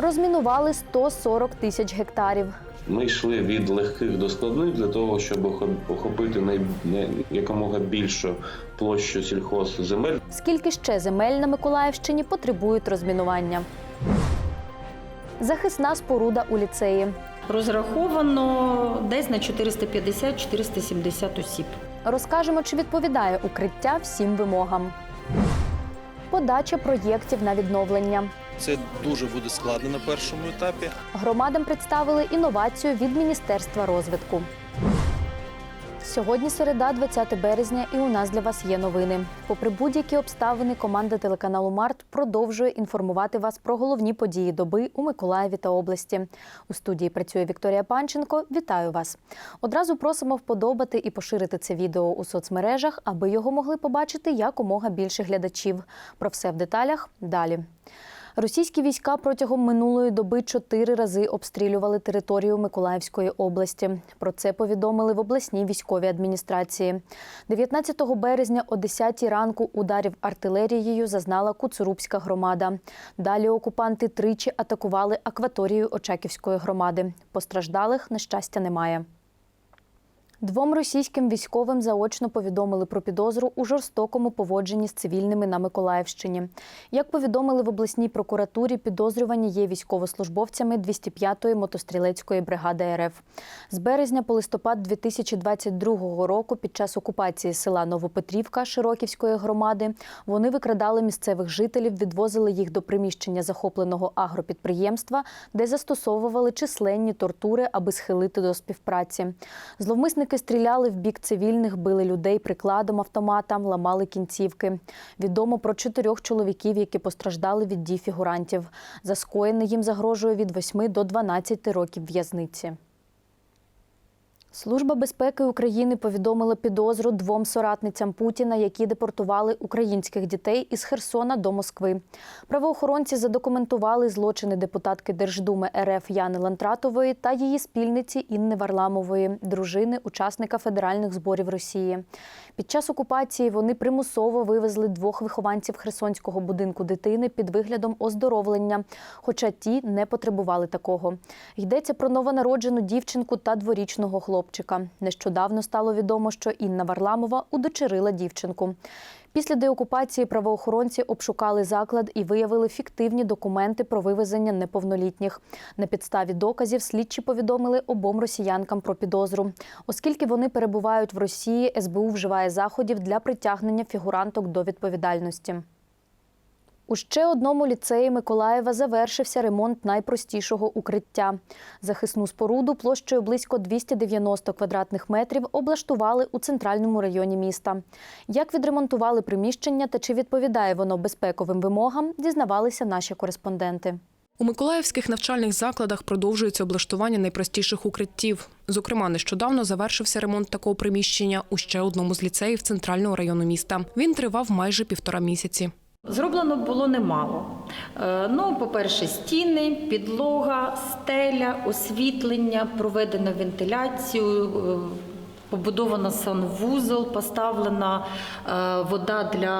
розмінували 140 тисяч гектарів. Ми йшли від легких до складних для того, щоб охоп- охопити най- якомога більшу площу сільхозземель. Скільки ще земель на Миколаївщині потребують розмінування? Захисна споруда у ліцеї. Розраховано десь на 450-470 осіб. Розкажемо, чи відповідає укриття всім вимогам. Подача проєктів на відновлення. Це дуже буде складно на першому етапі. Громадам представили інновацію від Міністерства розвитку. Сьогодні середа, 20 березня, і у нас для вас є новини. Попри будь-які обставини, команда телеканалу Март продовжує інформувати вас про головні події доби у Миколаєві та області. У студії працює Вікторія Панченко. Вітаю вас! Одразу просимо вподобати і поширити це відео у соцмережах, аби його могли побачити якомога більше глядачів. Про все в деталях далі. Російські війська протягом минулої доби чотири рази обстрілювали територію Миколаївської області. Про це повідомили в обласній військовій адміністрації. 19 березня о 10 ранку ударів артилерією зазнала Куцурубська громада. Далі окупанти тричі атакували акваторію Очаківської громади. Постраждалих, на щастя, немає. Двом російським військовим заочно повідомили про підозру у жорстокому поводженні з цивільними на Миколаївщині. Як повідомили в обласній прокуратурі, підозрювані є військовослужбовцями 205-ї мотострілецької бригади РФ. З березня по листопад 2022 року, під час окупації села Новопетрівка Широківської громади, вони викрадали місцевих жителів, відвозили їх до приміщення захопленого агропідприємства, де застосовували численні тортури, аби схилити до співпраці. Зловмисники стріляли в бік цивільних, били людей прикладом автомата, ламали кінцівки. Відомо про чотирьох чоловіків, які постраждали від дій фігурантів. За скоєне їм загрожує від 8 до 12 років в'язниці. Служба безпеки України повідомила підозру двом соратницям Путіна, які депортували українських дітей із Херсона до Москви. Правоохоронці задокументували злочини депутатки Держдуми РФ Яни Лантратової та її спільниці Інни Варламової, дружини учасника федеральних зборів Росії. Під час окупації вони примусово вивезли двох вихованців Херсонського будинку дитини під виглядом оздоровлення, хоча ті не потребували такого. Йдеться про новонароджену дівчинку та дворічного хлопчика. Нещодавно стало відомо, що Інна Варламова удочерила дівчинку. Після деокупації правоохоронці обшукали заклад і виявили фіктивні документи про вивезення неповнолітніх. На підставі доказів слідчі повідомили обом росіянкам про підозру. Оскільки вони перебувають в Росії, СБУ вживає заходів для притягнення фігуранток до відповідальності. У ще одному ліцеї Миколаєва завершився ремонт найпростішого укриття. Захисну споруду площею близько 290 квадратних метрів облаштували у центральному районі міста. Як відремонтували приміщення та чи відповідає воно безпековим вимогам, дізнавалися наші кореспонденти. У миколаївських навчальних закладах продовжується облаштування найпростіших укриттів. Зокрема, нещодавно завершився ремонт такого приміщення у ще одному з ліцеїв центрального району міста. Він тривав майже півтора місяці. Зроблено було немало. Е, Ну, по-перше, стіни, підлога, стеля, освітлення, проведено вентиляцію. е, Побудовано санвузол, поставлена е, вода для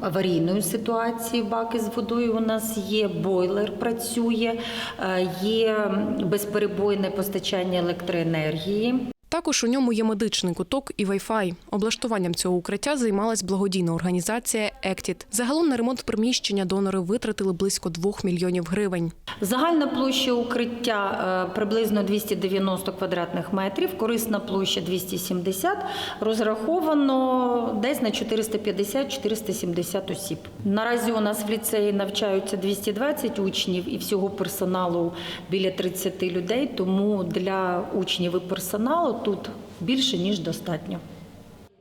аварійної ситуації. Баки з водою у нас є, бойлер працює, є безперебойне постачання електроенергії. Також у ньому є медичний куток і Wi-Fi. Облаштуванням цього укриття займалась благодійна організація «Ектіт». Загалом на ремонт приміщення донори витратили близько 2 мільйонів гривень. Загальна площа укриття е, приблизно 290 квадратних метрів, корисна площа 270, розраховано десь на 450-470 осіб. Наразі у нас в ліцеї навчаються 220 учнів і всього персоналу біля 30 людей, тому для учнів і персоналу тут більше ніж достатньо.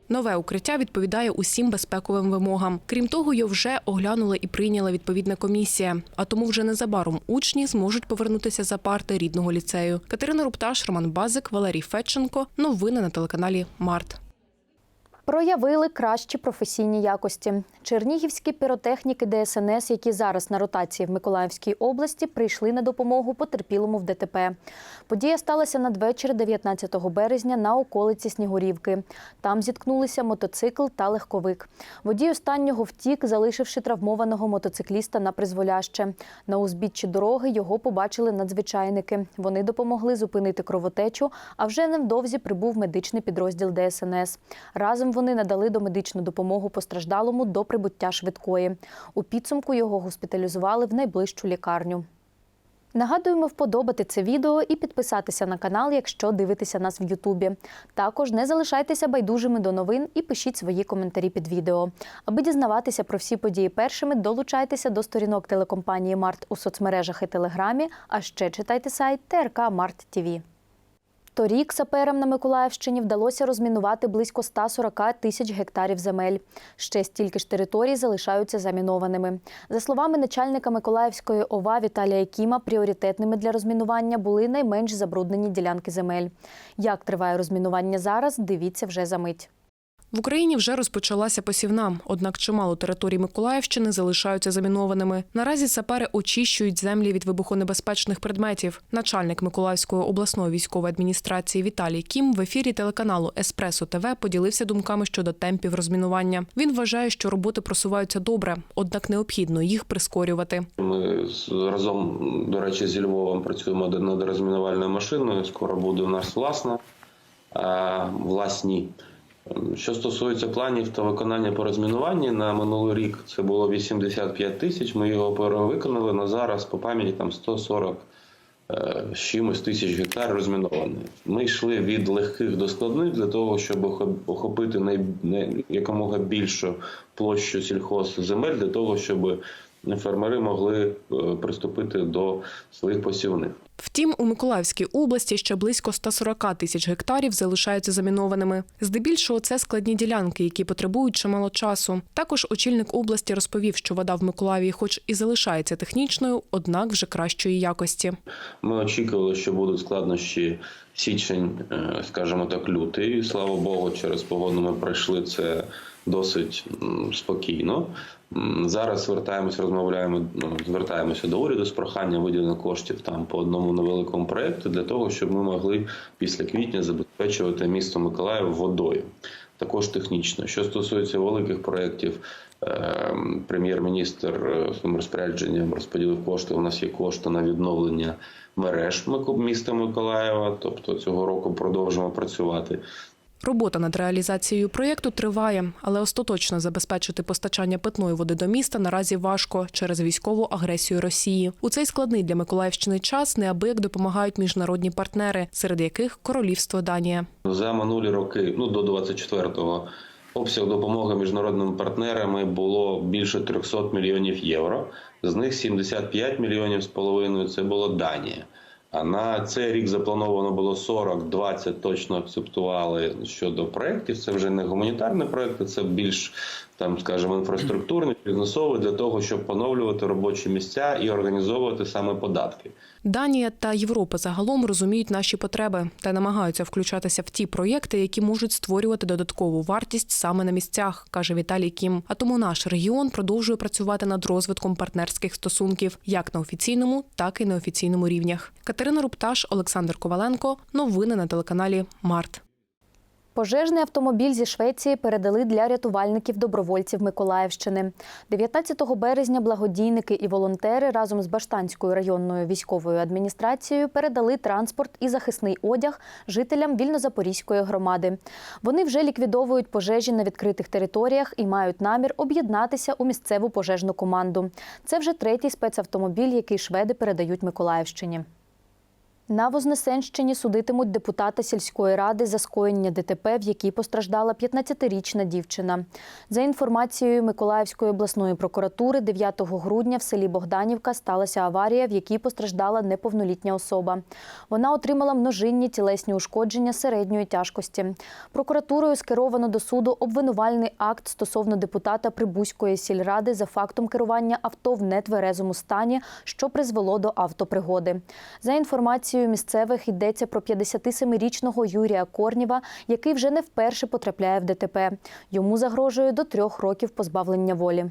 Нове укриття відповідає усім безпековим вимогам. Крім того, його вже оглянула і прийняла відповідна комісія. А тому вже незабаром учні зможуть повернутися за парти рідного ліцею. Катерина Рупташ, Роман Базик, Валерій Федченко. Новини на телеканалі Март. Проявили кращі професійні якості. Чернігівські піротехніки ДСНС, які зараз на ротації в Миколаївській області, прийшли на допомогу потерпілому в ДТП. Подія сталася надвечір 19 березня на околиці Снігурівки. Там зіткнулися мотоцикл та легковик. Водій останнього втік, залишивши травмованого мотоцикліста на призволяще. На узбіччі дороги його побачили надзвичайники. Вони допомогли зупинити кровотечу, а вже невдовзі прибув медичний підрозділ ДСНС. Разом вони надали домедичну допомогу постраждалому до прибуття швидкої. У підсумку його госпіталізували в найближчу лікарню. Нагадуємо вподобати це відео і підписатися на канал, якщо дивитеся нас в Ютубі. Також не залишайтеся байдужими до новин і пишіть свої коментарі під відео. Аби дізнаватися про всі події першими, долучайтеся до сторінок телекомпанії Март у соцмережах і Телеграмі, а ще читайте сайт ТРК Март ТІВІ. Торік саперам на Миколаївщині вдалося розмінувати близько 140 тисяч гектарів земель. Ще стільки ж територій залишаються замінованими. За словами начальника Миколаївської ОВА Віталія Кіма, пріоритетними для розмінування були найменш забруднені ділянки земель. Як триває розмінування зараз, дивіться вже за мить. В Україні вже розпочалася посівна, однак чимало територій Миколаївщини залишаються замінованими. Наразі сапери очищують землі від вибухонебезпечних предметів. Начальник Миколаївської обласної військової адміністрації Віталій Кім в ефірі телеканалу Еспресо ТВ поділився думками щодо темпів розмінування. Він вважає, що роботи просуваються добре, однак необхідно їх прискорювати. Ми разом, до речі, зі Львовом працюємо над розмінувальною машиною. Скоро буде у нас власна власні. Що стосується планів та виконання по розмінуванні, на минулий рік це було 85 тисяч. Ми його перевиконали на зараз по пам'яті там 140 е, з чимось тисяч гектар розміновані. Ми йшли від легких до складних для того, щоб охоп- охопити най, якомога більшу площу сільхозземель, для того, щоб фермери могли е, приступити до своїх посівних. Втім, у Миколаївській області ще близько 140 тисяч гектарів залишаються замінованими. Здебільшого це складні ділянки, які потребують чимало часу. Також очільник області розповів, що вода в Миколаєві, хоч і залишається технічною, однак вже кращої якості. Ми очікували, що будуть складнощі січень, е, скажімо так, лютий. Слава Богу, через погоду ми пройшли це досить спокійно. Зараз звертаємося, розмовляємо, ну, звертаємося до уряду з проханням виділення коштів там по одному невеликому проєкту для того, щоб ми могли після квітня забезпечувати місто Миколаїв водою. Також технічно. Що стосується великих проєктів, е, прем'єр-міністр е, своїм розпорядженням розподілив кошти. У нас є кошти на відновлення мереж міста Миколаєва. Тобто цього року продовжимо працювати. Робота над реалізацією проєкту триває, але остаточно забезпечити постачання питної води до міста наразі важко через військову агресію Росії. У цей складний для Миколаївщини час неабияк допомагають міжнародні партнери, серед яких королівство Данія. За минулі роки, ну до 24-го, обсяг допомоги міжнародними партнерами було більше 300 мільйонів євро. З них 75 мільйонів з половиною це було Данія. На цей рік заплановано було 40, 20 точно акцептували щодо проєктів. Це вже не гуманітарні проєкти, це більш там, скажімо, інфраструктурні, бізнесові для того, щоб поновлювати робочі місця і організовувати саме податки. Данія та Європа загалом розуміють наші потреби та намагаються включатися в ті проєкти, які можуть створювати додаткову вартість саме на місцях, каже Віталій Кім. А тому наш регіон продовжує працювати над розвитком партнерських стосунків як на офіційному, так і неофіційному рівнях. Катерина Рупташ, Олександр Коваленко. Новини на телеканалі Март. Пожежний автомобіль зі Швеції передали для рятувальників добровольців Миколаївщини. 19 березня благодійники і волонтери разом з Баштанською районною військовою адміністрацією передали транспорт і захисний одяг жителям вільнозапорізької громади. Вони вже ліквідовують пожежі на відкритих територіях і мають намір об'єднатися у місцеву пожежну команду. Це вже третій спецавтомобіль, який шведи передають Миколаївщині. На Вознесенщині судитимуть депутата сільської ради за скоєння ДТП, в якій постраждала 15-річна дівчина. За інформацією Миколаївської обласної прокуратури, 9 грудня в селі Богданівка сталася аварія, в якій постраждала неповнолітня особа. Вона отримала множинні тілесні ушкодження середньої тяжкості. Прокуратурою скеровано до суду обвинувальний акт стосовно депутата Прибузької сільради за фактом керування авто в нетверезому стані, що призвело до автопригоди. За інформацією версією місцевих йдеться про 57-річного Юрія Корніва, який вже не вперше потрапляє в ДТП. Йому загрожує до трьох років позбавлення волі.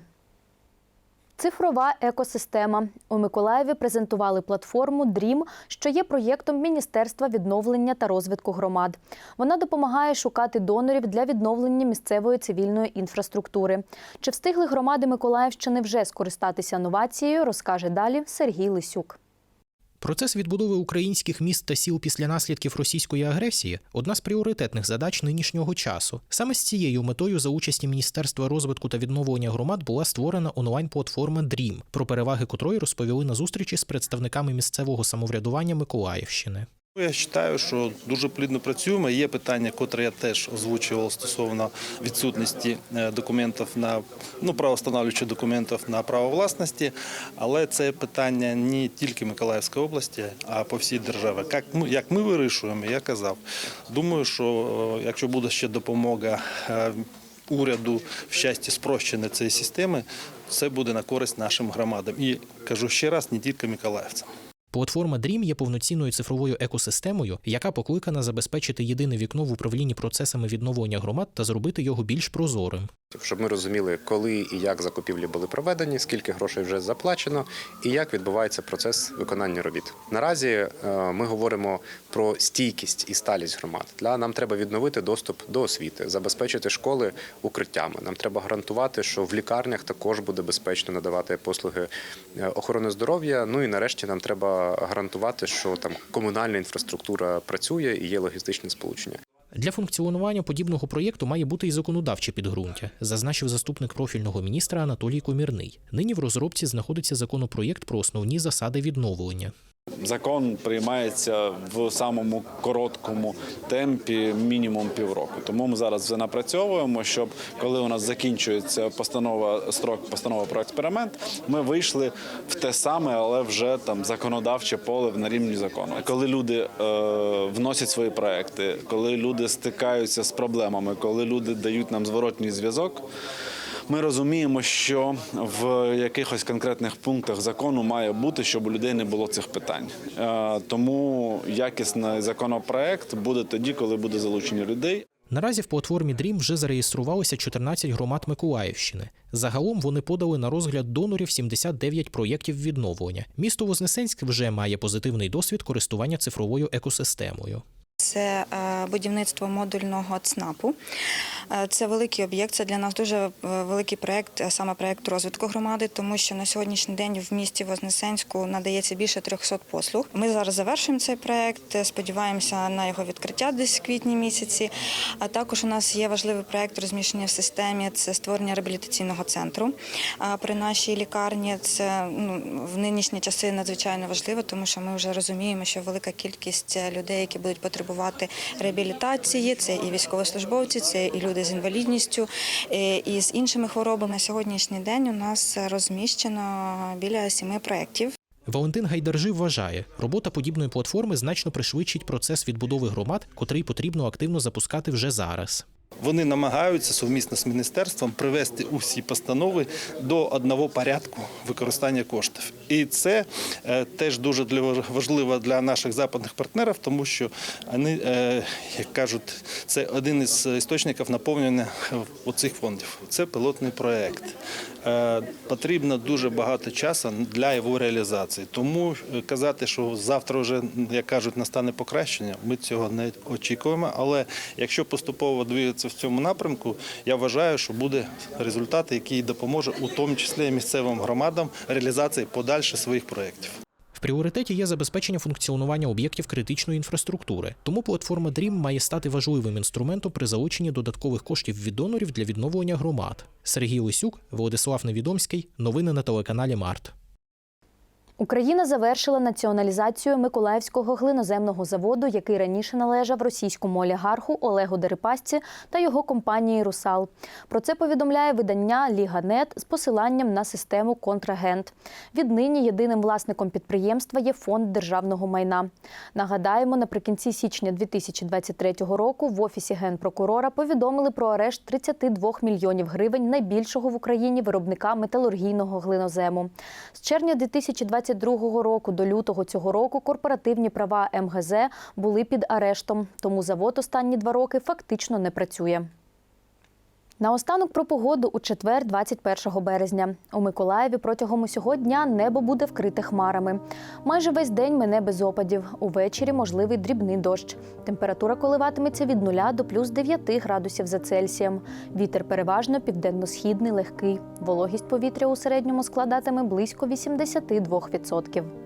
Цифрова екосистема у Миколаєві презентували платформу DREAM, що є проєктом Міністерства відновлення та розвитку громад. Вона допомагає шукати донорів для відновлення місцевої цивільної інфраструктури. Чи встигли громади Миколаївщини вже скористатися новацією, розкаже далі Сергій Лисюк. Процес відбудови українських міст та сіл після наслідків російської агресії одна з пріоритетних задач нинішнього часу. Саме з цією метою за участі Міністерства розвитку та відновлення громад була створена онлайн-платформа DREAM, про переваги котрої розповіли на зустрічі з представниками місцевого самоврядування Миколаївщини. Я вважаю, що дуже плідно працюємо. Є питання, котре я теж озвучував стосовно відсутності е, документів на ну правостановлюючих документів на право власності, але це питання не тільки Миколаївської області, а по всій державі. Як ми, як ми вирішуємо, я казав. Думаю, що е, якщо буде ще допомога. е, Уряду в щасті спрощення цієї системи, це буде на користь нашим громадам. І кажу ще раз, не тільки миколаївцям. Платформа DREAM є повноцінною цифровою екосистемою, яка покликана забезпечити єдине вікно в управлінні процесами відновлення громад та зробити його більш прозорим. щоб ми розуміли, коли і як закупівлі були проведені, скільки грошей вже заплачено, і як відбувається процес виконання робіт. Наразі е, ми говоримо про стійкість і сталість громад. Для нам треба відновити доступ до освіти, забезпечити школи укриттями. Нам треба гарантувати, що в лікарнях також буде безпечно надавати послуги е, охорони здоров'я. Ну і нарешті нам треба гарантувати, що там комунальна інфраструктура працює і є логістичне сполучення. Для функціонування подібного проєкту має бути і законодавче підґрунтя, зазначив заступник профільного міністра Анатолій Комірний. Нині в розробці знаходиться законопроєкт про основні засади відновлення. Закон приймається в самому короткому темпі, мінімум півроку. Тому ми зараз вже напрацьовуємо, щоб коли у нас закінчується постанова строк, постанова про експеримент, ми вийшли в те саме, але вже там законодавче поле на рівні закону. Коли люди е, вносять свої проекти, коли люди стикаються з проблемами, коли люди дають нам зворотній зв'язок. Ми розуміємо, що в якихось конкретних пунктах закону має бути, щоб у людей не було цих питань. Е, Тому якісний законопроект буде тоді, коли буде залучення людей. Наразі в платформі DREAM вже зареєструвалося 14 громад Миколаївщини. Загалом вони подали на розгляд донорів 79 проєктів відновлення. Місто Вознесенськ вже має позитивний досвід користування цифровою екосистемою. Це е, будівництво модульного ЦНАПу. Е, Це великий об'єкт. Це для нас дуже е, великий проект, е, саме проект розвитку громади, тому що на сьогоднішній день в місті Вознесенську надається більше 300 послуг. Ми зараз завершуємо цей проект. е, Сподіваємося на його відкриття десь в квітні місяці. А також у нас є важливий проект розміщення в системі. Це створення реабілітаційного центру при нашій лікарні. Це ну, в нинішні часи надзвичайно важливо, тому що ми вже розуміємо, що велика кількість людей, які будуть потребувати реабілітації, це і військовослужбовці, це і люди з інвалідністю, е, і з іншими хворобами. На сьогоднішній день у нас розміщено біля сіми проєктів. Валентин Гайдаржи вважає, робота подібної платформи значно пришвидшить процес відбудови громад, котрий потрібно активно запускати вже зараз. Вони намагаються совмісно з міністерством привести усі постанови до одного порядку використання коштів. І це е, теж дуже важливо для наших западних партнерів, тому що вони, е, як кажуть, це один із істочників наповнення оцих фондів. Це пілотний проект. Е, Потрібно дуже багато часу для його реалізації. Тому е, казати, що завтра вже, як кажуть, настане покращення, ми цього не очікуємо. Але якщо поступово двигатися в цьому напрямку, я вважаю, що буде результат, який допоможе у тому числі місцевим громадам реалізації подальше своїх проєктів. Пріоритеті є забезпечення функціонування об'єктів критичної інфраструктури. Тому платформа DREAM має стати важливим інструментом при залученні додаткових коштів від донорів для відновлення громад. Сергій Лисюк, Владислав Невідомський. Новини на телеканалі Март. Україна завершила націоналізацію Миколаївського глиноземного заводу, який раніше належав російському олігарху Олегу Дерипасці та його компанії Русал. Про це повідомляє видання Ліга.нет з посиланням на систему Контрагент. Віднині єдиним власником підприємства є фонд державного майна. Нагадаємо, наприкінці січня 2023 року в офісі генпрокурора повідомили про арешт 32 мільйонів гривень найбільшого в Україні виробника металургійного глинозему. З червня 2023 2022 року до лютого цього року корпоративні права МГЗ були під арештом, тому завод останні два роки фактично не працює. Наостанок про погоду у четвер, 21 березня. У Миколаєві протягом усього дня небо буде вкрите хмарами. Майже весь день мине без опадів. Увечері можливий дрібний дощ. Температура коливатиметься від 0 до плюс 9 градусів за Цельсієм. Вітер переважно південно-східний легкий. Вологість повітря у середньому складатиме близько 82%.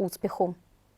успіху.